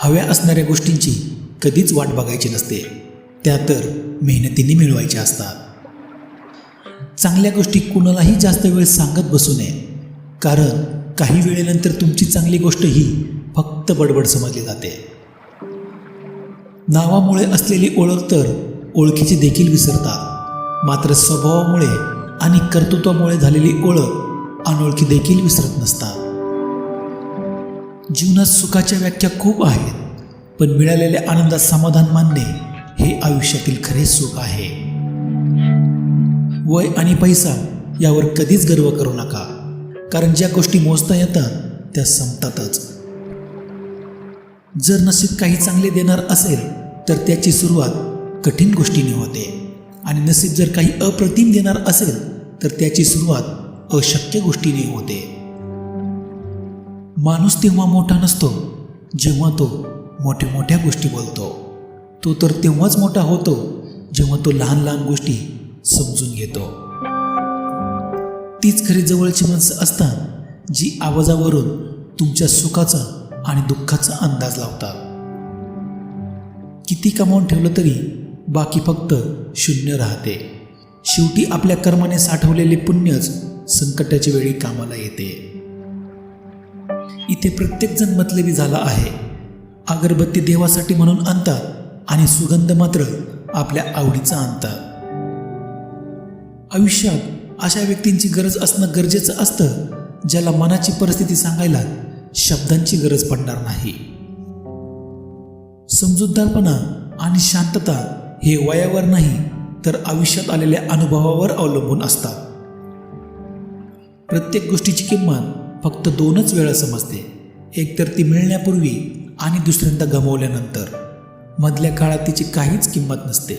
हव्या असणाऱ्या गोष्टींची कधीच वाट बघायची नसते. त्या तर मेहनतीने मिळवायच्या असतात. चांगल्या गोष्टी कुणालाही जास्त वेळ सांगत बसू नये. कारण काही वेळेनंतर तुमची चांगली गोष्ट ही फक्त बडबड समजली जाते. नावामुळे असलेली ओळख तर ओळखीची देखील विसरतात. मात्र स्वभावामुळे आणि कर्तृत्वामुळे झालेली ओळख अनोळखी देखील विसरत नसतात. जीवनात सुखाच्या व्याख्या खूप आहेत पण मिळालेल्या आनंदात समाधान मानणे हे आयुष्यातील खरे सुख आहे. वय आणि पैसा यावर कधीच गर्व करू नका कारण ज्या गोष्टी मोजता येतात त्या संपतातच. जर नसीब काही चांगले देणार असेल तर त्याची सुरुवात कठीण गोष्टीने होते. आणि नसीब जर काही अप्रतिम देणार असेल तर त्याची सुरुवात अशक्य गोष्टीने होते. माणूस तेव्हा मोठा नसतो जेव्हा तो मोठ्या मोठ्या गोष्टी बोलतो. तो तर तेव्हाच मोठा होतो जेव्हा तो लहान लहान गोष्टी समजून घेतो. तीच खरी जवळची माणसं असतात जी आवाजावरून तुमच्या सुखाचा आणि दुःखाचा अंदाज लावतात. किती कमावून ठेवलं तरी बाकी फक्त शून्य राहते. शेवटी आपल्या कर्माने साठवलेले पुण्यच संकटाच्या वेळी कामाला येते. इथे प्रत्येकजण मतलबी झाला आहे. अगरबत्ती देवासाठी म्हणून आणतात आणि सुगंध मात्र आपल्या आवडीचा आणतात. आयुष्यात अशा व्यक्तींची गरज असणं गरजेचं असतं ज्याला मनाची परिस्थिती सांगायला शब्दांची गरज पडणार नाही. समजूतदारपणा आणि शांतता हे वयावर नाही तर आयुष्यात आलेल्या अनुभवावर अवलंबून असतात. प्रत्येक गोष्टीची किंमत फक्त दोनच वेळा समजते. एक तर ती मिळण्यापूर्वी आणि दुसऱ्यांदा गमावल्यानंतर. मधल्या काळात तिची काहीच किंमत नसते.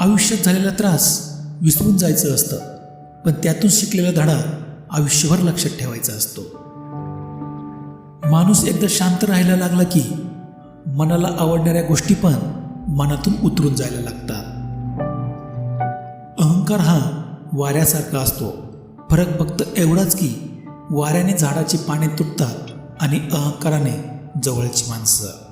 आयुष्यात झालेला त्रास विसरून जायचं असतं पण त्यातून शिकलेला धडा आयुष्यभर लक्षात ठेवायचा असतो. माणूस एकदा शांत राहायला लागला की मनाला आवडणाऱ्या गोष्टी पण मनातून उतरून जायला लागतात. अहंकार हा वाऱ्यासारखा असतो. फरक फक्त एवढाच की वाऱ्याने झाडाची पाने तुटतात आणि अहंकाराने जवळची माणसं.